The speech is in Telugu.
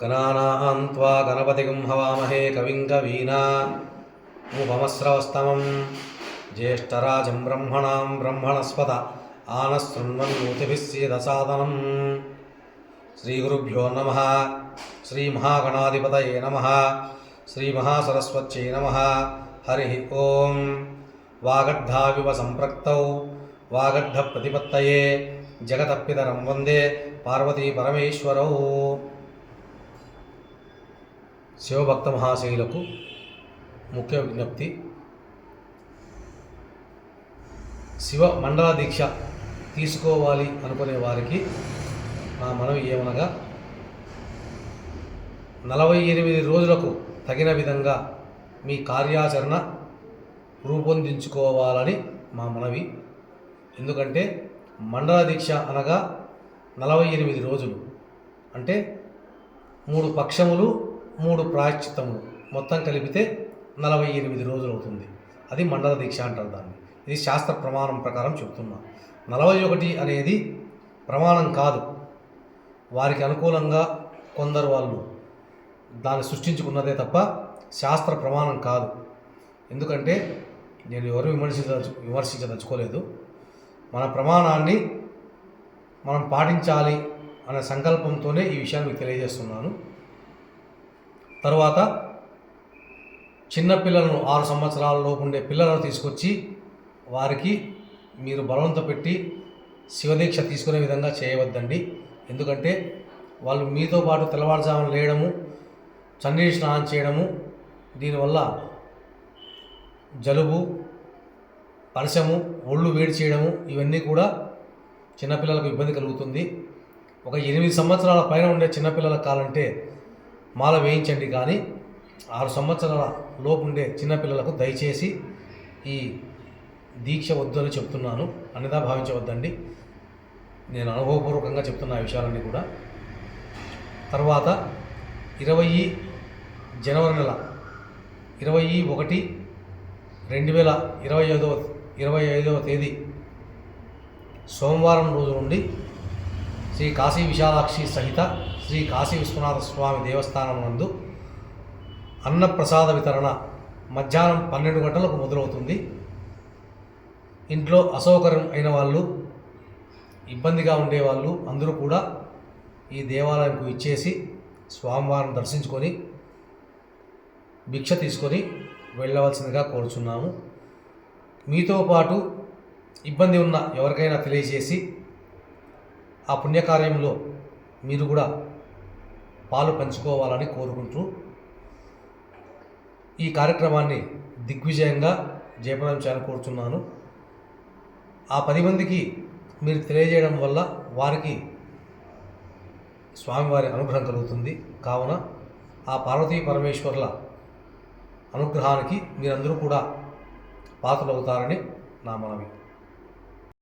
గణానాహం త్వా గణపతిగం హవామహే కవిం కవీనా ఉపమస్రవస్తమం జ్యేష్టరాజం బ్రహ్మణాం బ్రహ్మణస్పద ఆనశృణ్వన్యూతిభిస్సేదసాదనం శ్రీగురుభ్యో నమ శ్రీమహాగణాధిపతయే నమ శ్రీమహాసరస్వత్యై నమ హరి ఓం వాగడ్ధావివ సంప్రక్త వాగడ్ధ ప్రతిపత్తయే జగత పితరం వందే పార్వతీపరమేశ్వరౌ శివభక్త మహాశైలకు ముఖ్య విజ్ఞప్తి. శివ మండల దీక్ష తీసుకోవాలి అనుకునే వారికి నా మనవి ఏమనగా నలభై ఎనిమిది రోజులకు తగిన విధంగా మీ కార్యాచరణ రూపొందించుకోవాలని మా మనవి. ఎందుకంటే మండల దీక్ష అనగా నలభై ఎనిమిది రోజులు. అంటే మూడు పక్షములు మూడు ప్రాయశ్చిత్తములు. మొత్తం కలిపితే నలభై ఎనిమిది రోజులు అవుతుంది. అది మండల దీక్ష అంటారు దాన్ని. ఇది శాస్త్ర ప్రమాణం ప్రకారం చెప్తున్నా. నలభై ఒకటి అనేది ప్రమాణం కాదు. వారికి అనుకూలంగా కొందరు వాళ్ళు దాన్ని సృష్టించుకున్నదే తప్ప శాస్త్ర ప్రమాణం కాదు. ఎందుకంటే నేను ఎవరు విమర్శించదలుచు విమర్శించదలుచుకోలేదు. మన ప్రమాణాన్ని మనం పాటించాలి అనే సంకల్పంతోనే ఈ విషయాన్ని మీకు తెలియజేస్తున్నాను. తరువాత చిన్నపిల్లలను ఆరు సంవత్సరాల లోపు ఉండే పిల్లలను తీసుకొచ్చి వారికి మీరు బలవంత పెట్టి శివదీక్ష తీసుకునే విధంగా చేయవద్దండి. ఎందుకంటే వాళ్ళు మీతో పాటు తెల్లవారుజామున లేయడము చన్నీటి స్నానం చేయడము దీనివల్ల జలుబు పరిశము ఒళ్ళు వేడి చేయడము ఇవన్నీ కూడా చిన్నపిల్లలకు ఇబ్బంది కలుగుతుంది. ఒక ఎనిమిది సంవత్సరాల పైన ఉండే చిన్నపిల్లలకు కాలంటే మాల వేయించండి కానీ ఆరు సంవత్సరాల లోపు ఉండే చిన్నపిల్లలకు దయచేసి ఈ దీక్ష వద్దు అని చెప్తున్నాను. అన్నదా భావించవద్దండి. నేను అనుభవపూర్వకంగా చెప్తున్న విషయాలన్నీ కూడా. తర్వాత ఇరవై జనవరి నెల ఇరవై ఒకటి రెండు వేల ఇరవై ఐదవ ఇరవై ఐదవ తేదీ సోమవారం రోజు నుండి శ్రీ కాశీ విశాలాక్షి సహిత శ్రీ కాశీ విశ్వనాథ స్వామి దేవస్థానం నందు అన్నప్రసాద వితరణ మధ్యాహ్నం పన్నెండు గంటలకు మొదలవుతుంది. ఇంట్లో అసౌకర్యం అయిన వాళ్ళు ఇబ్బందిగా ఉండేవాళ్ళు అందరూ కూడా ఈ దేవాలయంకు ఇచ్చేసి స్వామివారిని దర్శించుకొని భిక్ష తీసుకొని వెళ్ళవలసిందిగా కోరుచున్నాము. మీతో పాటు ఇబ్బంది ఉన్న ఎవరికైనా తెలియజేసి ఆ పుణ్యకార్యంలో మీరు కూడా పాలు పంచుకోవాలని కోరుకుంటూ ఈ కార్యక్రమాన్ని దిగ్విజయంగా జయప్రదం చేయాలని కోరుచున్నాను. ఆ పది మందికి మీరు తెలియజేయడం వల్ల వారికి స్వామివారి అనుగ్రహం కలుగుతుంది. కావున ఆ పార్వతీ పరమేశ్వర్ల అనుగ్రహానికి మీరందరూ కూడా పాత్రలవుతారని నా మనవి.